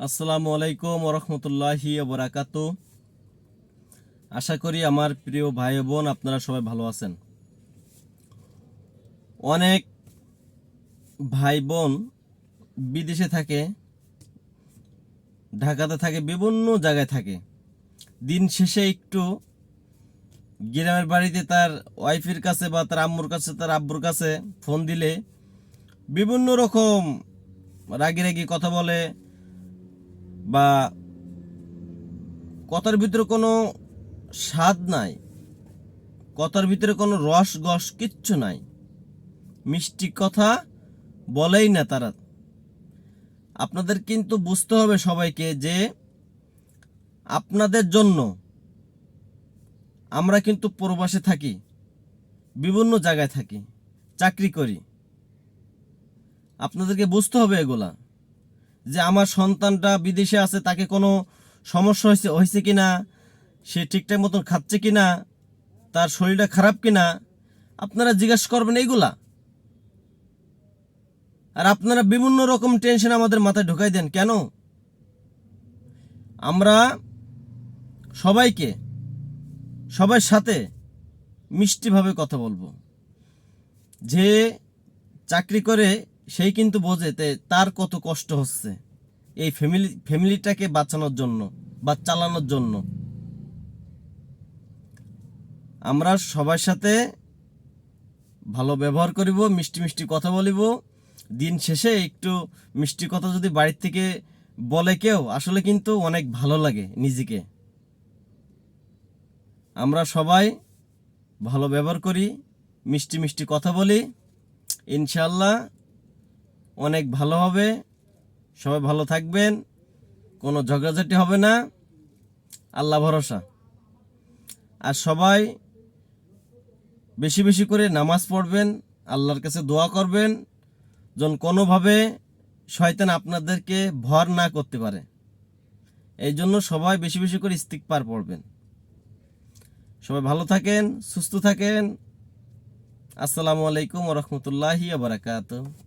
আসসালামু আলাইকুম ওরহমতুল্লাহি বরাকাতু। আশা করি আমার প্রিয় ভাই বোন আপনারা সবাই ভালো আছেন। অনেক ভাই বোন বিদেশে থাকে, ঢাকাতে থাকে, বিভিন্ন জায়গায় থাকে। দিন শেষে একটু গ্রামের বাড়িতে তার ওয়াইফের কাছে বা তার আম্মুর কাছে, তার আব্বুর কাছে ফোন দিলে বিভিন্ন রকম রাগি রাগি কথা বলে বা কথার ভিতরে কোনো স্বাদ নাই, কথার ভিতরে কোনো রস গস কিচ্ছু নাই। মিষ্টি কথা বলেই না তারা। আপনাদের কিন্তু বুঝতে হবে সবাইকে যে আপনাদের জন্য আমরা কিন্তু প্রবাসে থাকি, বিভিন্ন জায়গায় থাকি, চাকরি করি। আপনাদেরকে বুঝতে হবে এগুলা। যে আমার সন্তানটা বিদেশে আছে, তাকে কোনো সমস্যা হয়েছে হয়েছে কি না সে ঠিকঠাক মতন খাচ্ছে কি না তার শরীরটা খারাপ কি না আপনারা জিজ্ঞাসা করবেন এইগুলা। আর আপনারা বিভিন্ন রকম টেনশন আমাদের মাথায় ঢোকাই দেন, কেন? আমরা সবাইকে, সবার সাথে মিষ্টিভাবে কথা বলব। যে চাকরি করে সেই কিন্তু বোঝে তার কত কষ্ট হচ্ছে। এই ফ্যামিলি ফ্যামিলিটাকে বাঁচানোর জন্য বা চালানোর জন্য। আমরা সবার সাথে ভালো ব্যবহার করিব, মিষ্টি মিষ্টি কথা বলিব। দিন শেষে একটু মিষ্টি কথা যদি বাড়ির থেকে বলে কেউ, আসলে কিন্তু অনেক ভালো লাগে নিজেকে। আমরা সবাই ভালো ব্যবহার করি, মিষ্টি মিষ্টি কথা বলি। ইনশাল্লাহ অনেক ভালো হবে। সবাই ভালো থাকবেন। কোনো ঝগড়াঝাটি হবে না। আল্লাহ ভরসা। আর সবাই বেশি বেশি করে নামাজ পড়বেন, আল্লাহর কাছে দোয়া করবেন, যেন কোনোভাবে শয়তান আপনাদেরকে ভর না করতে পারে। এই জন্য সবাই বেশি বেশি করে স্তিক পার পড়বেন। সবাই ভালো থাকেন, সুস্থ থাকেন। আসসালামু আলাইকুম রহমতুল্লাহি বারাকাতুহ।